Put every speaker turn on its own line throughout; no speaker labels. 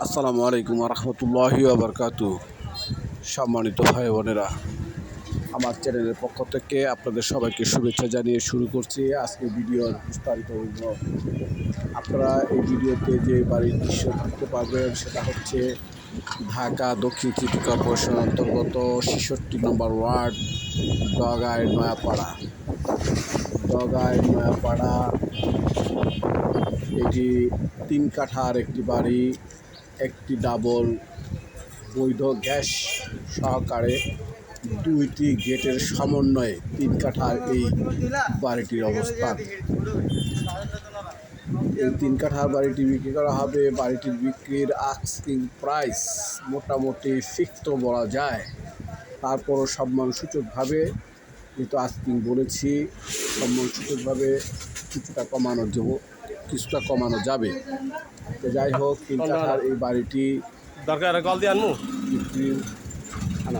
আসসালামু আলাইকুম রহমতুল্লাহি আবরকাতু সম্মানিত ভাই বোনেরা, আমার চ্যানেলের পক্ষ থেকে আপনাদের সবাইকে শুভেচ্ছা জানিয়ে শুরু করছি আজকে ভিডিওর বিস্তারিত আপনারা এই ভিডিওতে যে বাড়ির দৃশ্য দেখতে পাবেন সেটা হচ্ছে ঢাকা দক্ষিণ সিটি কর্পোরেশন অন্তর্গত ছেষট্টি নম্বর ওয়ার্ড দগায় নয়াপাড়া। দগায় নয়াপাড়া, এটি তিন কাঠার একটি বাড়ি। একটি ডাবল বৈধ গ্যাস সহকারে দুইটি গেটের সমন্বয়ে তিন কাঠার এই বাড়িটির অবস্থান। এই তিন কাঠার বাড়িটি বিক্রি করা হবে। বাড়িটির বিক্রির আস্কিং প্রাইস মোটামুটি ফিক্সড বলা যায়। তারপরও সম্মানসূচকভাবে যেহেতু আস্কিং বলেছি সম্মানসূচকভাবে কিছুটা কমানো যাব কিছুটা কমানো যাবে। তো যাই হোক তিন এই বাড়িটি
দরকার কল দিয়ে আনমু
বিক্রির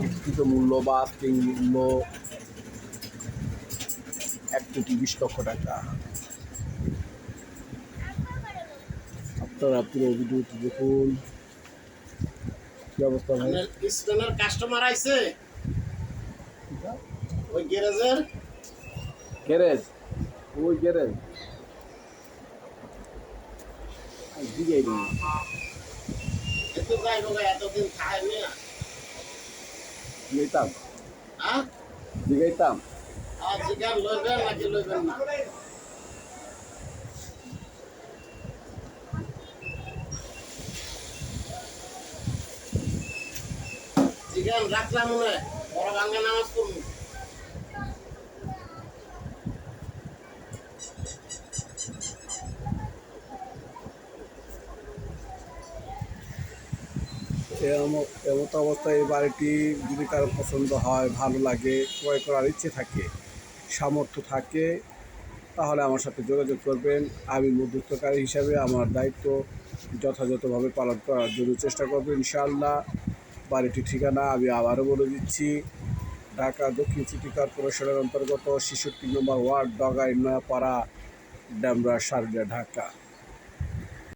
বিক্রিত মূল্য বা আস্কিং মূল্য এক কোটি বিশ লক্ষ টাকা। আপনারা পুরো ভিডিওটি দেখুন। কি অবস্থা ভাই?
স্পেনের কাস্টমার আইছে? ওই গ্যারেজের?
গ্যারেজ। ওই গ্যারেজ। দিকে
একটু যাইব গা এতদিন খাইনি
দিগাইতাম
হ্যাঁ
দিগাইতাম
আর জিগান লইবেন নাকি লইবেন না জিগান রাখলাম মনে বড় ভাঙ্গা নামাজ পড়ুন
এমত অবস্থায় এই বাড়িটি যদি কারও পছন্দ হয়, ভালো লাগে, ক্রয় করার ইচ্ছে থাকে, সামর্থ্য থাকে, তাহলে আমার সাথে যোগাযোগ করবেন। আমি মধ্যস্থকারী হিসাবে আমার দায়িত্ব যথাযথভাবে পালন করার জন্য চেষ্টা করব, ইনশাআল্লাহ। বাড়িটির ঠিকানা আমি আবারও বলে দিচ্ছি। ঢাকা দক্ষিণ সিটি কর্পোরেশনের অন্তর্গত ছেষট্টি নম্বর ওয়ার্ড ডগাই নয়াপাড়া ড্যামরা সারজা ঢাকা।